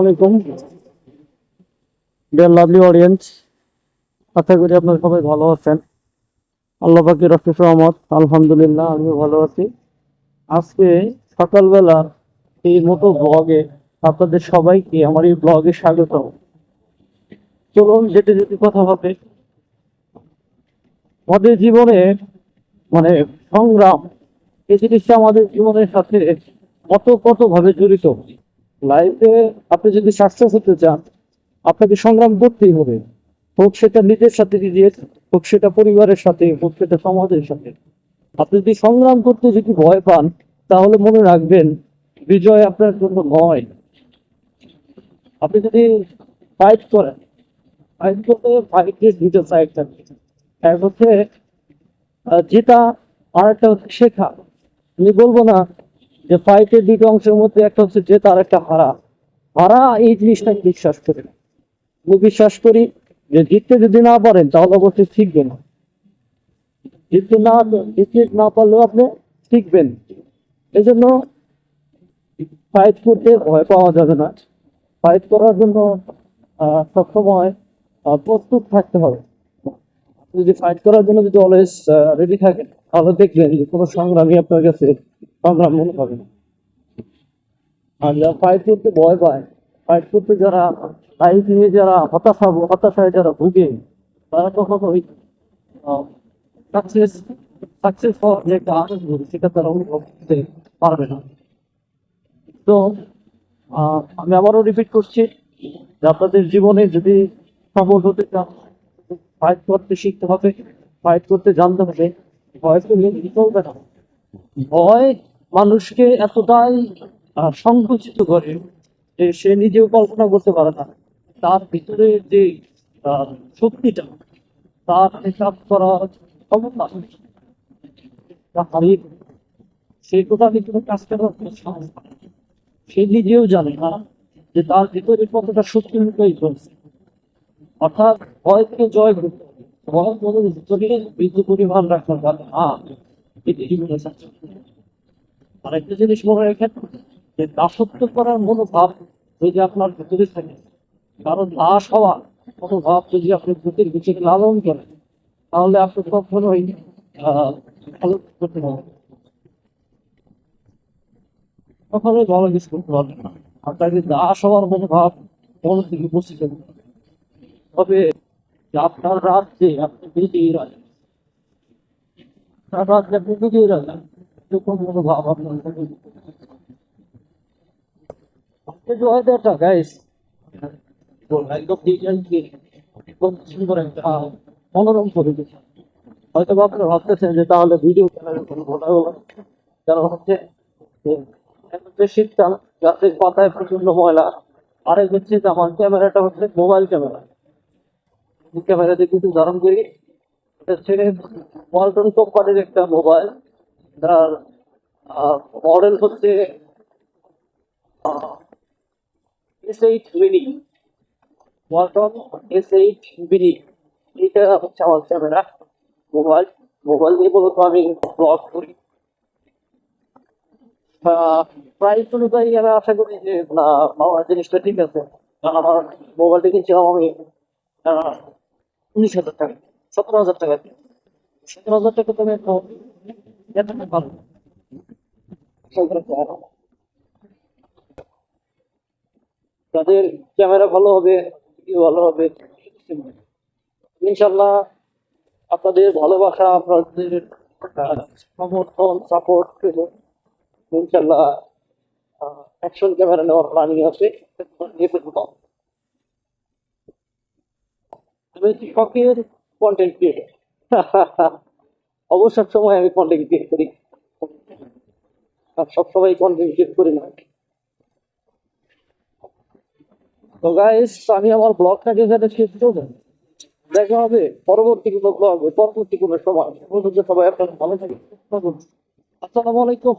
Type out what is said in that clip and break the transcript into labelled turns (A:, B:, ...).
A: আলাইকুম। Deer lovely audience আশা করি আপনারা সবাই ভালো আছেন। আল্লাহ পাকের রফিক রহমত আলহামদুলিল্লাহ আমিও ভালো আছি। আজকে এই মতো ব্লগে আপনাদের সবাইকে আমার এই ব্লগে স্বাগত চলুন যেতে যেতে কথা হবে। আমাদের জীবনে মানে সংগ্রাম, এই জিনিসটা আমাদের জীবনের সাথে কত কত ভাবে জড়িত। লাইফে আপনি যদি সাকসেস হতে চান, আপনাকে সংগ্রাম করতেই হবে। হোক সেটা নিজের সাথে নিজের হোক সেটা পরিবারের সাথে, হোক সেটা সমাজের সাথে। আপনি যদি সংগ্রাম করতে যদি ভয় পান, তাহলে মনে রাখবেন, বিজয় আপনার জন্য নয়। আপনি যদি ফাইট করেন ফাইট করতে ফাইটের দুটো সাইড থাকবে এক হচ্ছে জেতা আর একটা হচ্ছে শেখা। আমি বলব না যে ফাইটের দুটো অংশের মধ্যে একটা হচ্ছে যে তার একটা হারা। হারা এই জিনিসটা বিশ্বাস করি না। আমি বিশ্বাস করি যে জিততে যদি না পারেন, তাহলে অবশ্যই শিখবেন। না জিততে না জিততে না পারলেও আপনি শিখবেন। এই জন্য ফাইট করতে ভয় পাওয়া যাবে না। ফাইট করার জন্য সবসময় প্রস্তুত থাকতে হবে। যদি ফাইট করার জন্য যদি অলওয়েজ রেডি থাকেন তাহলে দেখবেন যে কোনো সংগ্রামই আপনার কাছে সংগ্রাম মনে হবে না। আর যারা ফাইট করতে ভয় পায় ফাইট করতে যারা ফাইট নিয়ে যারা হতাশা, হতাশায় যারা ভুগে, তারা কখনোই সাকসেস সাকসেস হওয়ার যে একটা আনন্দ, সেটা তারা অনুভব করতে পারবে না। তো আমি আবারও রিপিট করছি আপনাদের জীবনে যদি সফল হতে চান ফাইট করতে শিখতে হবে ফাইট করতে জানতে হবে ভয় পেলে চলবে না ভয় মানুষকে এতটাই সংকুচিত করে যে সে নিজেও কল্পনা করতে পারে না তার ভিতরে যে শক্তিটা, তার হিসাব করা ক্ষমতা হারিয়ে ফেলে। সে টোটাল ভিতরে কাজ করার। সে নিজেও জানে না যে তার ভিতরে কতটা শক্তি লুকিয়ে চলছে অর্থাৎ ভয়কে জয় করতে হবে ভয় মনের ভিতরে বিদ্যুৎ পরিমাণ রাখার কথা না এটি জীবনে success। আর একটা জিনিস মনে রাখেন, যে দাসত্ব করার মনোভাব যদি আপনার ভিতরে থাকে, কারণ দাস হওয়া মনোভাব যদি আপনি বুকের ভিতরে লালন করেন, তাহলে আপনি কখনোই ভালো করতে পারবেন। কখনোই ভালো কিছু করতে পারবেন না আপনার যদি দাস হওয়ার মনোভাব মন থেকে বসে যাবে তবে আপনার রাজ্যে আপনি বিজয়ী রাজা আপনার রাজ্যে আপনি বিজয়ী রাজা এরকম মনোভাব আপনার একদম মনোরম হয়তো ভাবতেছেন যে তাহলে ভিডিও কারণ হচ্ছে শীতকাল পাতায় প্রচণ্ড ময়লা, আরেক হচ্ছে আমার ক্যামেরাটা হচ্ছে মোবাইল ক্যামেরা ক্যামেরা দিয়ে কিছু ধারণ করি। এটা হচ্ছে ওয়ালটন কোম্পানির একটা মোবাইল যার মডেল হচ্ছে S eight mini Walton S eight mini এটা হচ্ছে আমার ক্যামেরা মোবাইল মোবাইল দিয়ে মূলত আমি ব্লগ করি। প্রাইস অনুযায়ী আমি আশা করি যে না আমার জিনিসটা ঠিক আছে। কারণ আমার মোবাইলটা কিনছিলাম আমি উনিশ হাজার টাকা, সতেরো হাজার টাকা। সতেরো হাজার টাকা তো আমি একটা ভালো সতেরো হাজার টাকা। তাদের ক্যামেরা ভালো হবে ভালো হবে, ইনশাল্লাহ আপনাদের ভালোবাসা, আপনাদের সমর্থন সাপোর্ট পেলে ইনশাল্লাহ অ্যাকশন ক্যামেরা নেওয়ার প্ল্যানিং আছে শখের কন্টেন্ট অবসর সময় আমি কন্টেন্ট ক্রিয়েট করি। কন্টেন্ট ক্রিয়েট করি না। তো গাইস আমি আমার ব্লগটাকে এখানে শেষ করব, দেখা হবে পরবর্তী কোনো ব্লগ পরবর্তী কোনো সময়। সবাই আপনারা ভালো থাকেন আসসালামু আলাইকুম।